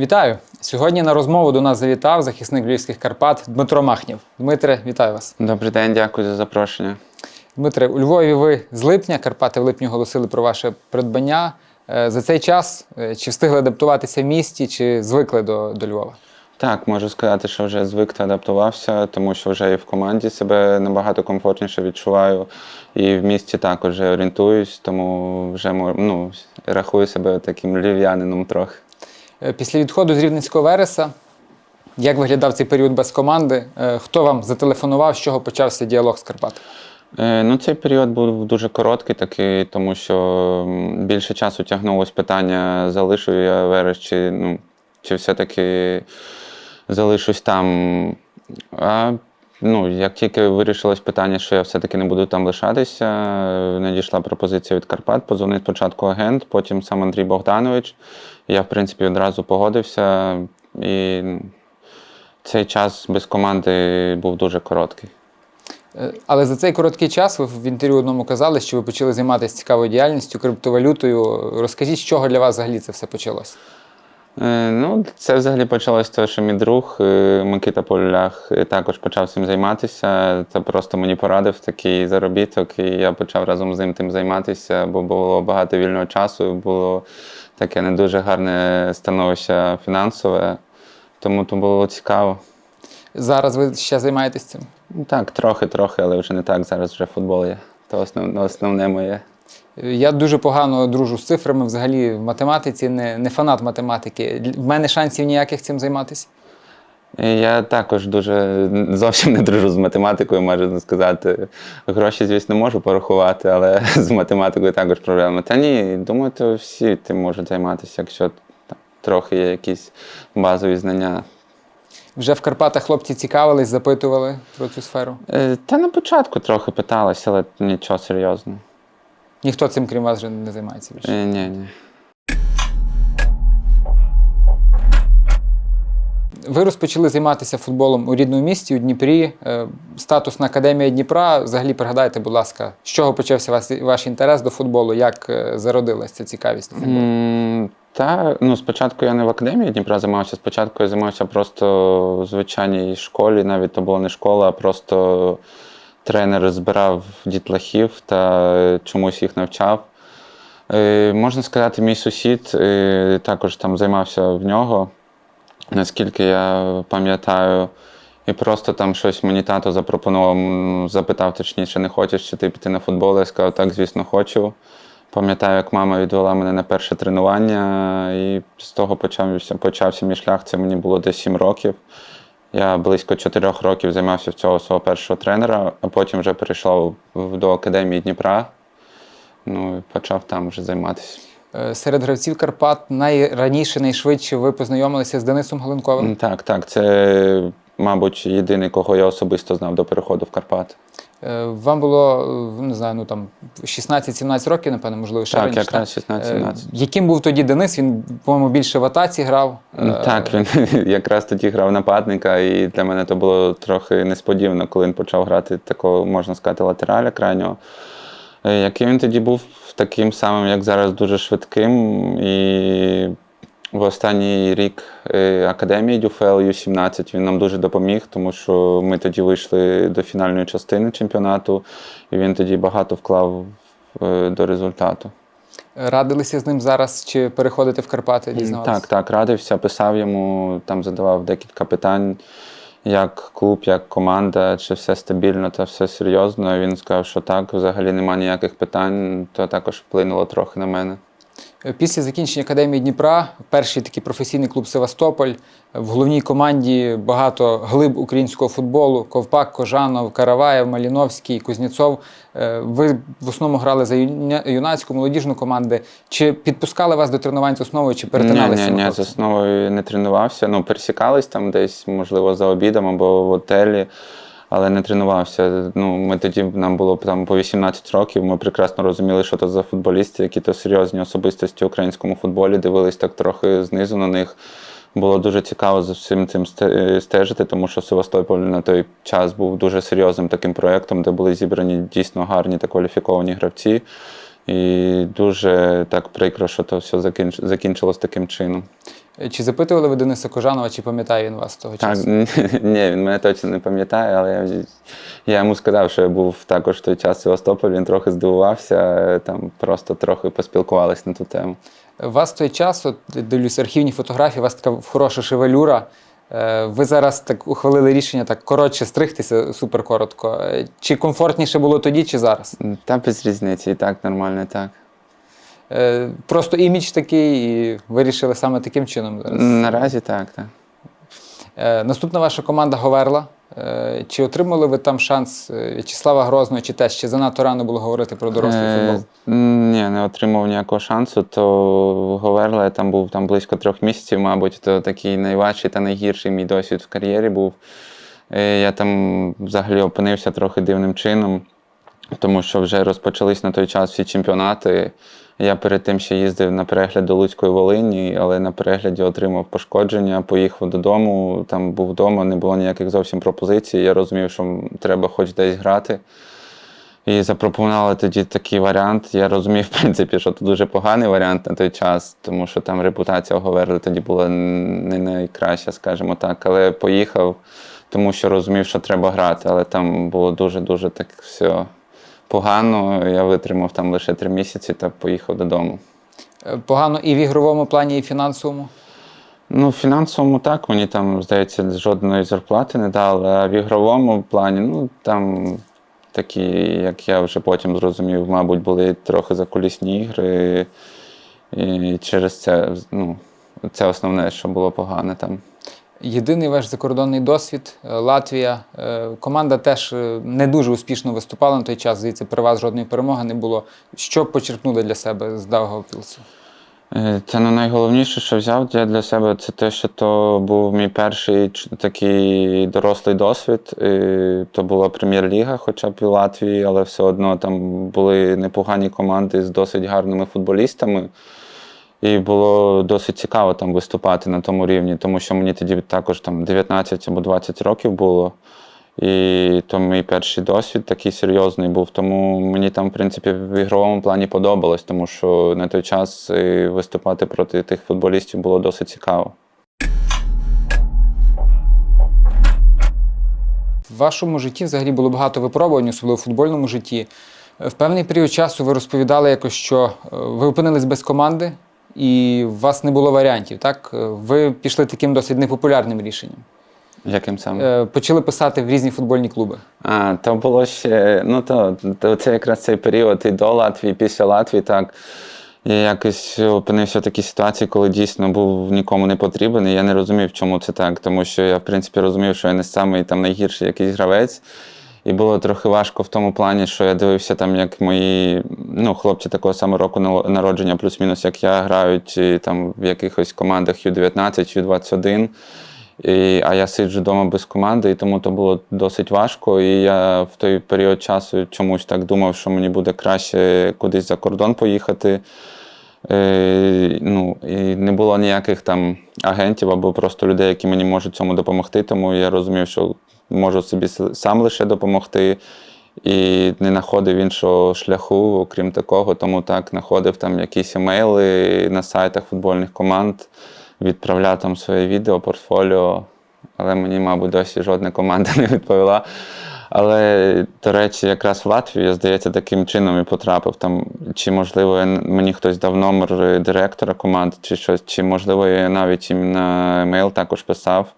Вітаю! Сьогодні на розмову до нас завітав захисник Львівських Карпат Дмитро Махнів. Дмитре, вітаю вас. Добрий день, дякую за запрошення. Дмитре, у Львові ви з липня. Карпати в липні оголосили про ваше придбання. Е, За цей час е, чи встигли адаптуватися в місті, чи звикли до, до Львова? Так, можу сказати, що вже звик та адаптувався, тому що вже і в команді себе набагато комфортніше відчуваю, і в місті також орієнтуюсь, тому вже ну, рахую себе таким львів'янином трохи. Е, Після відходу з Рівненського Вереса, як виглядав цей період без команди? Е, Хто вам зателефонував, з чого почався діалог з Карпат? Е, Ну, цей період був дуже короткий, такий, тому що більше часу тягнулось питання, залишу я Верес, чи, ну, чи все-таки залишусь там. А ну, як тільки вирішилось питання, що я все-таки не буду там лишатися, надійшла пропозиція від Карпат, позвонив спочатку агент, потім сам Андрій Богданович. Я, в принципі, одразу погодився, і цей час без команди був дуже короткий. Е, Але за цей короткий час ви в інтерв'ю одному казали, що ви почали займатися цікавою діяльністю, криптовалютою. Розкажіть, з чого для вас взагалі це все почалось? Е, Ну, це взагалі почалось з того, що мій друг е, Микита Полях е, також почав цим займатися. Це просто мені порадив такий заробіток, і я почав разом з ним тим займатися, бо було багато вільного часу, було таке не дуже гарне становище фінансове, тому то було цікаво. Зараз ви ще займаєтесь цим? Так, трохи-трохи, але вже не так. Зараз вже футбол є. То основне, основне моє. Я дуже погано дружу з цифрами, взагалі в математиці, не, не фанат математики. В мене шансів ніяких цим займатися. Я також дуже зовсім не дружу з математикою, можна сказати. Гроші, звісно, можу порахувати, але з математикою також проблема. Та ні, думаю, то всі тим можуть займатися, якщо там, трохи є якісь базові знання. Вже в Карпатах хлопці цікавились, запитували про цю сферу. Е, Та на початку трохи питалися, але нічого серйозного. Ніхто цим, крім вас, вже не займається більше. Е, Ні, ні. Ви розпочали займатися футболом у рідному місті у Дніпрі. Е, Статусна академія Дніпра. Взагалі пригадайте, будь ласка, з чого почався вас, ваш інтерес до футболу? Як е, зародилася ця цікавість до футболу? М, Та ну спочатку я не в академії Дніпра займався. Спочатку я займався просто в звичайній школі. Навіть то була не школа, а просто тренер збирав дітлахів та чомусь їх навчав. Е, можна сказати, мій сусід е, також там займався в нього, наскільки я пам'ятаю. І просто там щось мені тато запропонував, запитав точніше, не хочеш чи ти піти на футбол. Я сказав, так, звісно, хочу. Пам'ятаю, як мама відвела мене на перше тренування, і з того почався, почався мій шлях. Це мені було десь 7 років. Я близько 4 років займався в цього свого першого тренера, а потім вже перейшов до академії Дніпра. Ну і почав там вже займатися. Е, Серед гравців Карпат найраніше, найшвидше ви познайомилися з Денисом Галинковим? Так, так, це, мабуть, єдиний, кого я особисто знав до переходу в Карпати. Е, Вам було е, не знаю, ну там 16-17 років, напевно, можливо, ще Так, раніше. якраз Е, 16-17. Яким був тоді Денис? Він, по-моєму, більше в атаці грав. Е, Так, він якраз тоді грав нападника, і для мене це було трохи несподівано, коли він почав грати такого, можна сказати, латераля крайнього. Який він тоді був таким самим, як зараз, дуже швидким. І в останній рік е, академії Дюфел Ю-17 він нам дуже допоміг, тому що ми тоді вийшли до фінальної частини чемпіонату, і він тоді багато вклав е, до результату. Радилися з ним зараз, чи переходити в Карпати, дізнаватися? Так, так, радився, писав йому, там задавав декілька питань, як клуб, як команда, чи все стабільно та все серйозно. Він сказав, що так, взагалі немає ніяких питань, то також вплинуло трохи на мене. Після закінчення академії Дніпра, перший такий професійний клуб Севастополь. В головній команді багато глиб українського футболу: Ковпак, Кожанов, Караваєв, Маліновський, Кузнєцов. Е, Ви в основному грали за юнацьку молодіжну команду. Чи підпускали вас до тренувань з основою, чи перетиналися? Ні, ні, ні, з основою не тренувався. Ну, пересікались там десь, можливо, за обідом або в готелі, але не тренувався. Ну, ми тоді нам було там по 18 років. Ми прекрасно розуміли, що це за футболісти, які то серйозні особистості в українському футболі. Дивились так трохи знизу на них. Було дуже цікаво за всім цим стежити, тому що Севастополь на той час був дуже серйозним таким проєктом, де були зібрані дійсно гарні та кваліфіковані гравці. І дуже так прикро, що то все закінч... закінчилось таким чином. Е, Чи запитували ви Дениса Кожанова, чи пам'ятає він вас того Так, часу? ні, він мене точно не пам'ятає, але я, я йому сказав, що я був також в той час в Севастополі, він трохи здивувався, е, там просто трохи поспілкувалися на ту тему. У вас в той час, от дивлюсь, архівні фотографії, у вас така хороша шевелюра. Е, Ви зараз так ухвалили рішення так коротше стригтися, супер коротко. Чи комфортніше було тоді, чи зараз? Та без різниці, і так нормально, так. Е, Просто імідж такий, і вирішили саме таким чином. Наразі так, так. Е, Наступна ваша команда Говерла. Е, Чи отримали ви там шанс В'ячеслава Грозного, чи теж? Чи занадто рано було говорити про дорослий футбол? Ні, не отримав ніякого шансу, то Говерла я там був там близько трьох місяців, мабуть, то такий найважчий та найгірший мій досвід в кар'єрі був. Я там взагалі опинився трохи дивним чином, тому що вже розпочались на той час всі чемпіонати. Я перед тим ще їздив на перегляд до Луцької Волині, але на перегляді отримав пошкодження, поїхав додому, там був вдома, не було ніяких зовсім пропозицій. Я розумів, що треба хоч десь грати. І запропонували тоді такий варіант. Я розумів, в принципі, що це дуже поганий варіант на той час, тому що там репутація Говерли тоді була не найкраща, скажімо так. Але поїхав, тому що розумів, що треба грати. Але там було дуже-дуже так все погано. Я витримав там лише три місяці та поїхав додому. Е, Погано і в ігровому плані, і в фінансовому. Ну, в фінансовому так, мені там, здається, жодної зарплати не дали, а в ігровому плані, ну там такі, як я вже потім зрозумів, мабуть, були трохи закулісні ігри. І через це, ну, це основне, що було погане там. Єдиний ваш закордонний досвід е, Латвія. Е, Команда теж е, не дуже успішно виступала на той час. Звідси при вас жодної перемоги не було. Що почерпнули для себе з Даугавпілсу? Це ну, найголовніше, що взяв я для себе, це те, що то був мій перший такий дорослий досвід. То була прем'єр-ліга, хоча б і Латвії, але все одно там були непогані команди з досить гарними футболістами. І було досить цікаво там виступати на тому рівні, тому що мені тоді також там 19 або 20 років було. І то мій перший досвід такий серйозний був. Тому мені там, в принципі, в ігровому плані подобалось, тому що на той час е, виступати проти тих футболістів було досить цікаво. В вашому житті взагалі було багато випробувань, особливо в футбольному житті. Е, В певний період часу ви розповідали якось, що е, ви опинились без команди і у вас не було варіантів. Так? Ви пішли таким досить непопулярним рішенням. Яким саме? Е, Почали писати в різні футбольні клуби. А, то було ще, ну то, то це якраз цей період і до Латвії, і після Латвії, так. Я якось опинився в такій ситуації, коли дійсно був нікому не потрібен, і я не розумів, чому це так. Тому що я, в принципі, розумів, що я не самий там найгірший якийсь гравець. І було трохи важко в тому плані, що я дивився там, як мої ну, хлопці такого самого року народження, плюс-мінус, як я, грають там в якихось командах Ю-19, Ю-21. І, а я сиджу вдома без команди, і тому то було досить важко. І я в той період часу чомусь так думав, що мені буде краще кудись за кордон поїхати. Е, ну, і не було ніяких там агентів або просто людей, які мені можуть цьому допомогти. Тому я розумів, що можу собі сам лише допомогти. І не знаходив іншого шляху, окрім такого, тому так знаходив там якісь емейли на сайтах футбольних команд, відправляв там своє відео, портфоліо, але мені, мабуть, досі жодна команда не відповіла. Але, до речі, якраз в Латвію, я, здається, таким чином і потрапив. Там, чи, можливо, мені хтось дав номер директора команд, чи щось, чи, можливо, я навіть їм на емейл також писав.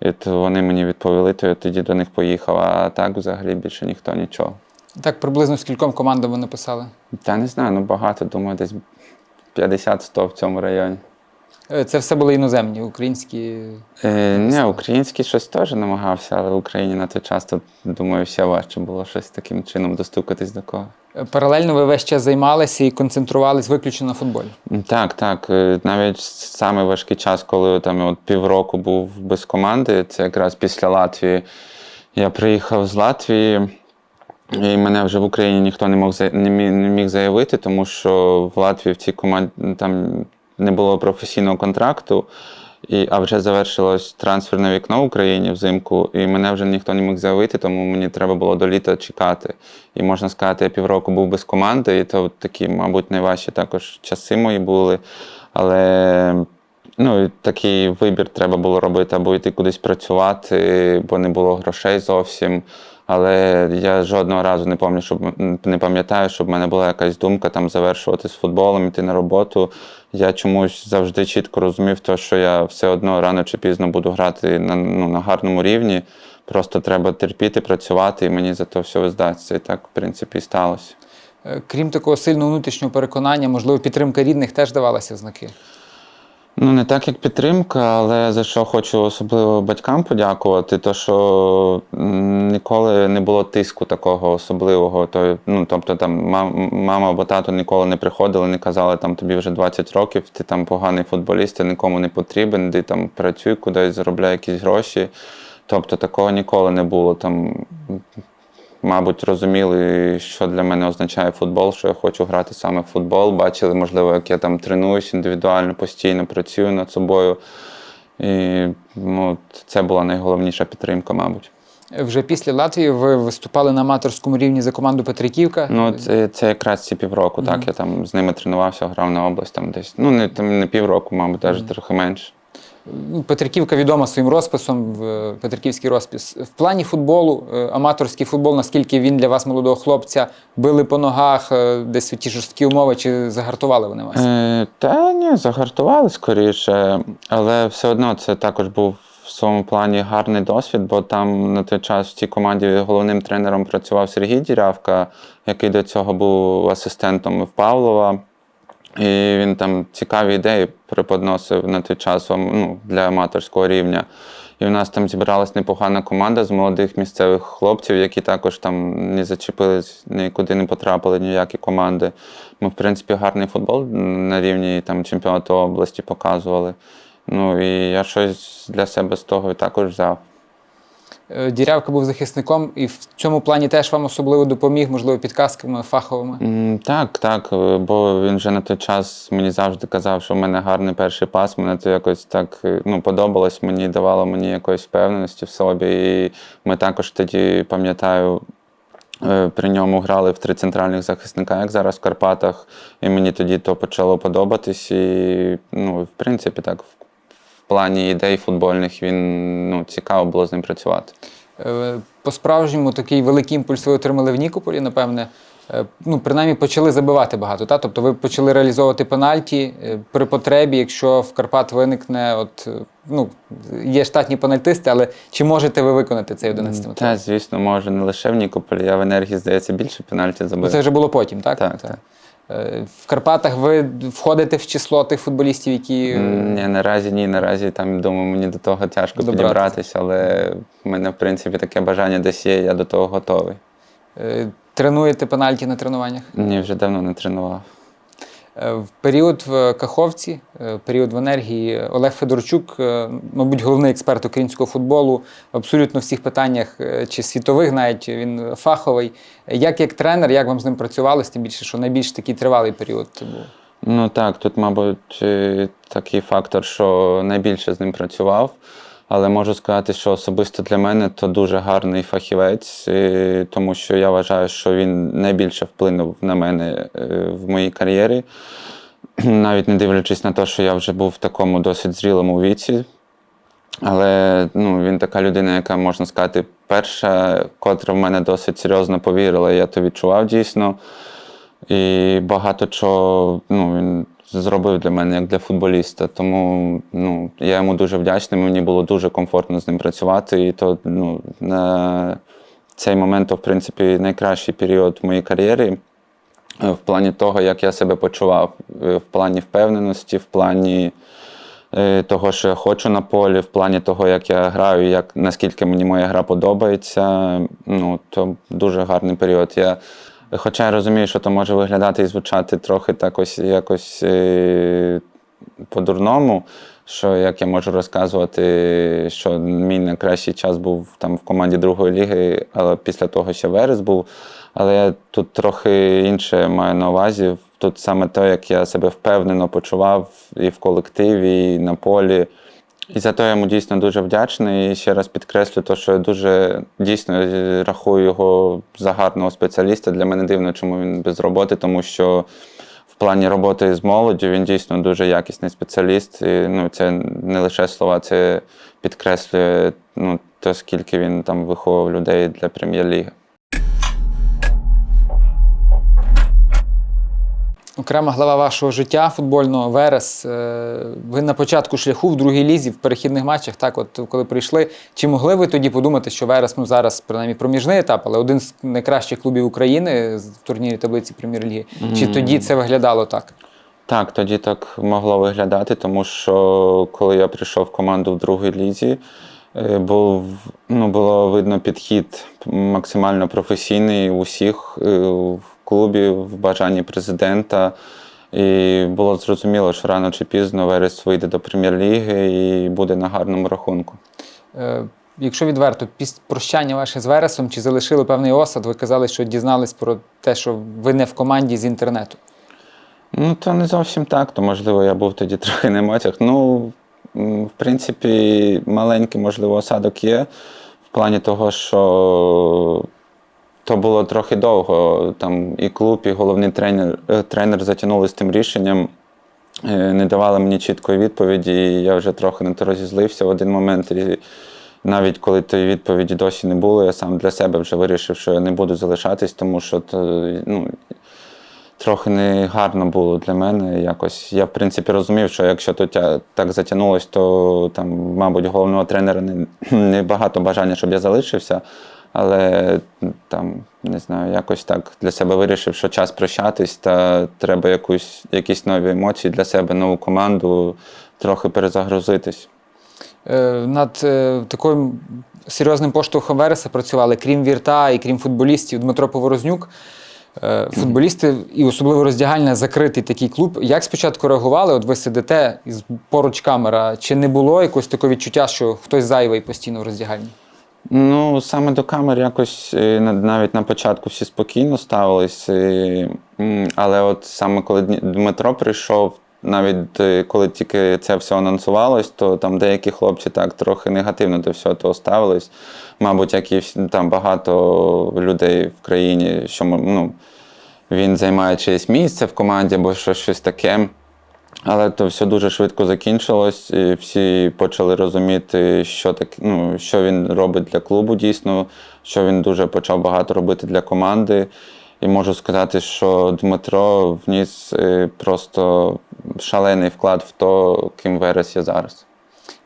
І то вони мені відповіли, то я тоді до них поїхав. А так взагалі більше ніхто нічого. Так, приблизно скільком командам ви написали? Та не знаю, ну багато, думаю, десь 50-100 в цьому районі. Е, Це все були іноземні, українські. Е, не, український щось теж намагався, але в Україні на той час, то, думаю, ще важче було щось таким чином достукатись до кого. Е, Паралельно ви весь час займалися і концентрувались виключно на футболі. Так, так. Е, Навіть саме важкий час, коли там от півроку був без команди, це якраз після Латвії. Я приїхав з Латвії, і мене вже в Україні ніхто не мог не міг заявити, тому що в Латвії в цій команді там не було професійного контракту. І, а вже завершилось трансферне вікно в Україні взимку, і мене вже ніхто не міг заявити, тому мені треба було до літа чекати. І можна сказати, я півроку був без команди, і то такі, мабуть, найважчі також часи мої були. Але Ну, такий вибір треба було робити або йти кудись працювати, бо не було грошей зовсім. Але я жодного разу не пам'ятаю, щоб не пам'ятаю, щоб в мене була якась думка там завершувати з футболом, йти на роботу. Я чомусь завжди чітко розумів, то, що я все одно рано чи пізно буду грати на, ну, на гарному рівні. Просто треба терпіти, працювати, і мені за то все виздасться. І так, в принципі, і сталося. Е, Крім такого сильного внутрішнього переконання, можливо, підтримка рідних теж давалася знаки. Ну, не так як підтримка, але за що хочу особливо батькам подякувати, то що ніколи не було тиску такого особливого. То, ну, тобто там мама або тато ніколи не приходили, не казали, там тобі вже 20 років, ти там поганий футболіст, ти нікому не потрібен, ти там працюй кудись, заробляй якісь гроші. Тобто такого ніколи не було. Там, мабуть, розуміли, що для мене означає футбол, що я хочу грати саме в футбол. Бачили, можливо, як я там тренуюсь індивідуально, постійно працюю над собою. І ну, це була найголовніша підтримка, мабуть. Вже після Латвії ви виступали на аматорському рівні за команду Петриківка. Ну, це, це якраз ці півроку, так. Я там з ними тренувався, грав на область там десь. Ну, не, там, не півроку, мабуть, навіть трохи менше. Ну, Петриківка відома своїм розписом, в- Петриківський розпис. В плані футболу, е, аматорський футбол, наскільки він для вас, молодого хлопця, били по ногах, е, десь ті жорсткі умови, чи загартували вони вас? Е, та ні, загартували скоріше, але все одно це також був в своєму плані гарний досвід, бо там на той час в цій команді головним тренером працював Сергій Дірявка, який до цього був асистентом в Павлова. І він там цікаві ідеї преподносив на той час ну, для аматорського рівня. І в нас там зібралась непогана команда з молодих місцевих хлопців, які також там не зачепились, нікуди не потрапили ніякі команди. Ми, в принципі, гарний футбол на рівні там, чемпіонату області показували. Ну і я щось для себе з того також взяв. Е, Дірявка був захисником, і в цьому плані теж вам особливо допоміг, можливо, підказками фаховими. Так, так, е, бо він вже на той час мені завжди казав, що в мене гарний перший пас. Мене це якось так е, ну, подобалось, мені давало мені якоїсь впевненості в собі. І ми також тоді, пам'ятаю, при ньому грали в три центральних захисника, як зараз в Карпатах. І мені тоді то почало подобатись. І, ну, в принципі, так, плані ідей футбольних він ну, цікаво було з ним працювати. Е, По-справжньому такий великий імпульс ви отримали в Нікополі, напевне. Е, Ну, принаймні почали забивати багато. Та? Тобто ви почали реалізовувати пенальті е, при потребі, якщо в Карпат виникне, от, ну, є штатні пенальтисти, але чи можете ви виконати цей 11 метр? Та, звісно, може, не лише в Нікополі, я в енергії, здається, більше пенальті забив. Це вже було потім, так? Так, так. Е, В Карпатах ви входите в число тих футболістів, які. е, Ні, наразі ні, наразі там думаю, мені до того тяжко Добрати. підібратися, але в мене, в принципі, таке бажання десь є, я до того готовий. е, Тренуєте пенальті на тренуваннях? Ні, вже давно не тренував. Е, В період в Каховці, е, період в енергії, Олег Федорчук, е, мабуть, головний експерт українського футболу в абсолютно всіх питаннях, е, чи світових, навіть він фаховий. Як як тренер, як вам з ним працювалося, тим більше, що найбільш такий тривалий період був? Ну так, тут, мабуть, е, такий фактор, що найбільше з ним працював. Але можу сказати, що особисто для мене то дуже гарний фахівець, тому що я вважаю, що він найбільше вплинув на мене е, в моїй кар'єрі. Навіть не дивлячись на те, що я вже був в такому досить зрілому віці. Але ну, він така людина, яка, можна сказати, перша, котра в мене досить серйозно повірила, я то відчував дійсно. І багато чого ну, він зробив для мене як для футболіста. Тому ну, я йому дуже вдячний. Мені було дуже комфортно з ним працювати. І то ну, на цей момент, то, в принципі, найкращий період в моїй кар'єрі е, в плані того, як я себе почував, е, в плані впевненості, в плані е, того, що я хочу на полі, в плані того, як я граю, як, наскільки мені моя гра подобається. Ну, то дуже гарний період. Я, хоча я розумію, що то може виглядати і звучати трохи так ось якось е, по-дурному, що як я можу розказувати, що мій найкращий час був там в команді другої ліги, але після того ще Верес був. Але я тут трохи інше маю на увазі. Тут саме те, як я себе впевнено почував і в колективі, і на полі. І за те я йому дійсно дуже вдячний. І ще раз підкреслю, те, що я дуже дійсно рахую його за гарного спеціаліста. Для мене дивно, чому він без роботи, тому що в плані роботи з молоддю він дійсно дуже якісний спеціаліст. І, ну, це не лише слова, це підкреслює ну, те, скільки він там виховував людей для прем'єр-ліги. Окрема глава вашого життя футбольного Верес. е, Ви на початку шляху в другій лізі в перехідних матчах, так, от коли прийшли. Чи могли ви тоді подумати, що Верес ну зараз принаймні проміжний етап, але один з найкращих клубів України в турнірі таблиці прем'єр-ліги? Чи тоді це виглядало так? Так, тоді так могло виглядати, тому що коли я прийшов в команду в другій лізі, е, був, ну, було видно підхід максимально професійний у всіх е, клубі, в бажанні президента. І було зрозуміло, що рано чи пізно Верес вийде до прем'єр-ліги і буде на гарному рахунку. Е, Якщо відверто, після прощання ваше з Вересом, чи залишили певний осад? Ви казали, що дізнались про те, що ви не в команді з інтернету. Ну, то не зовсім так, то можливо я був тоді трохи на емоціях. Ну, в принципі, маленький, можливо, осадок є в плані того, що то було трохи довго. Там і клуб, і головний тренер, е, тренер затягнули з тим рішенням, е, не давали мені чіткої відповіді, і я вже трохи на то розізлився в один момент. І навіть коли тої відповіді досі не було, я сам для себе вже вирішив, що я не буду залишатись, тому що то, ну, трохи не гарно було для мене. Якось я в принципі розумів, що якщо то тя- так затягнулось, то там, мабуть, головного тренера не, не багато бажання, щоб я залишився. Але там не знаю, якось так для себе вирішив, що час прощатись, та треба якусь, якісь нові емоції для себе, нову команду, трохи перезагрузитись. Е, Над е, таким серйозним поштовхом Вереса працювали, крім вірта і крім футболістів, Дмитро Поворознюк. Е, Футболісти і особливо роздягальня закритий такий клуб. Як спочатку реагували? От ви сидите поруч камера. Чи не було якогось такого відчуття, що хтось зайвий постійно в роздягальні? Ну, саме до камер якось е, навіть на початку всі спокійно ставились. е, Але от саме коли Дмитро прийшов, навіть е, коли тільки це все анонсувалось, то там деякі хлопці так трохи негативно до всього того ставились. Мабуть, як і там багато людей в країні, що ну, він займає чиєсь місце в команді або щось, щось таке. Але то все дуже швидко закінчилось, і всі почали розуміти, що так, ну, що він робить для клубу дійсно, що він дуже почав багато робити для команди. І можу сказати, що Дмитро вніс е, просто шалений вклад в то, ким Верес є зараз.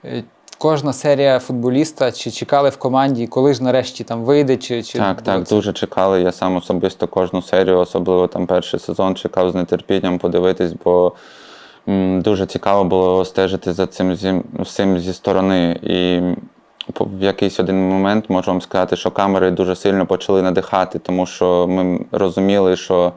Е, Кожна серія футболіста, чи чекали в команді, коли ж нарешті там вийде, чи, чи Так, так, дуже чекали. Я сам особисто кожну серію, особливо там перший сезон, чекав з нетерпінням подивитись, бо дуже цікаво було стежити за цим всім зі сторони. І в якийсь один момент можу вам сказати, що камери дуже сильно почали надихати, тому що ми розуміли, що.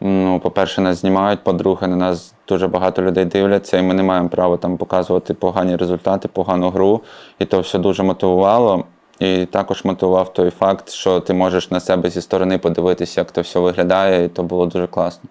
Ну, по-перше, нас знімають, по-друге, на нас дуже багато людей дивляться, і ми не маємо права там показувати погані результати, погану гру. І то все дуже мотивувало. І також мотивував той факт, що ти можеш на себе зі сторони подивитися, як то все виглядає, і то було дуже класно.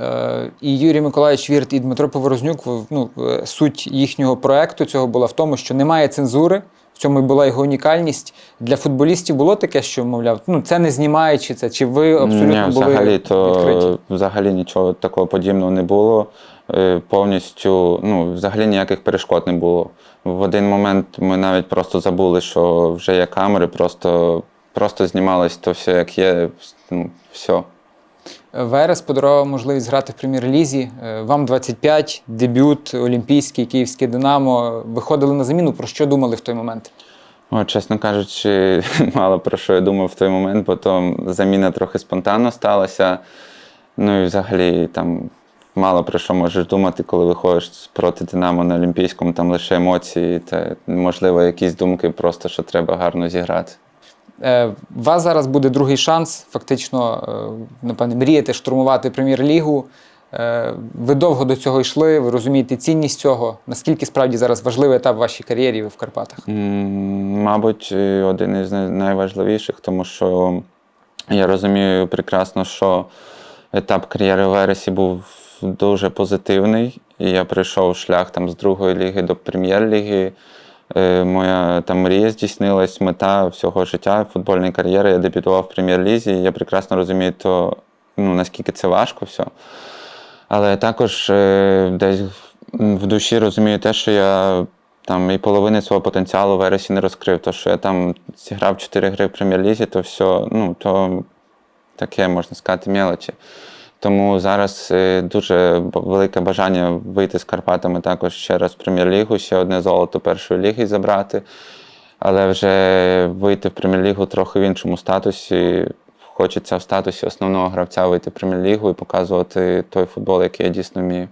Е, І Юрій Миколаївич Вірт, і Дмитро Поворознюк, ну, е, суть їхнього проекту цього була в тому, що немає цензури. В цьому і була його унікальність. Для футболістів було таке, що, мовляв, ну це не знімаючи це, чи ви абсолютно Ні, були взагалі, відкриті? взагалі нічого такого подібного не було. Е, Повністю, ну, взагалі ніяких перешкод не було. В один момент ми навіть просто забули, що вже є камери, просто, просто знімалось то все, як є. Ну, все. Верес подарував можливість грати в прем'єр-лізі. Е, Вам 25, дебют, Олімпійський, Київське Динамо. Виходили на заміну. Про що думали в той момент? О, чесно кажучи, мало про що я думав в той момент, бо то заміна трохи спонтанно сталася. Ну і взагалі там мало про що можеш думати, коли виходиш проти Динамо на Олімпійському, там лише емоції, та можливо якісь думки, просто що треба гарно зіграти. Е, У вас зараз буде другий шанс, фактично, е, напевне, мріяти штурмувати прем'єр-лігу. Е, Ви довго до цього йшли, ви розумієте цінність цього. Наскільки справді зараз важливий етап вашій кар'єрі в Карпатах? Мабуть, один із найважливіших, тому що я розумію прекрасно, що етап кар'єри в Вересі був дуже позитивний. І я пройшов шлях там з другої ліги до прем'єр-ліги. Е, Моя там мрія здійснилась, мета всього життя, футбольної кар'єри. Я дебютував в прем'єр-лізі. Я прекрасно розумію, то, ну, наскільки це важко все. Але також е, десь в- душі розумію те, що я там і половини свого потенціалу в вересі не розкрив. То, що я там зіграв 4 гри в прем'єр-лізі, то все, ну, то таке, можна сказати, мелочі. Тому зараз е, дуже велике бажання вийти з Карпатами також ще раз в прем'єр-лігу, ще одне золото першої ліги забрати. Але вже вийти в прем'єр-лігу трохи в іншому статусі. Хочеться в статусі основного гравця вийти в прем'єр-лігу і показувати той футбол, який я дійсно вмію.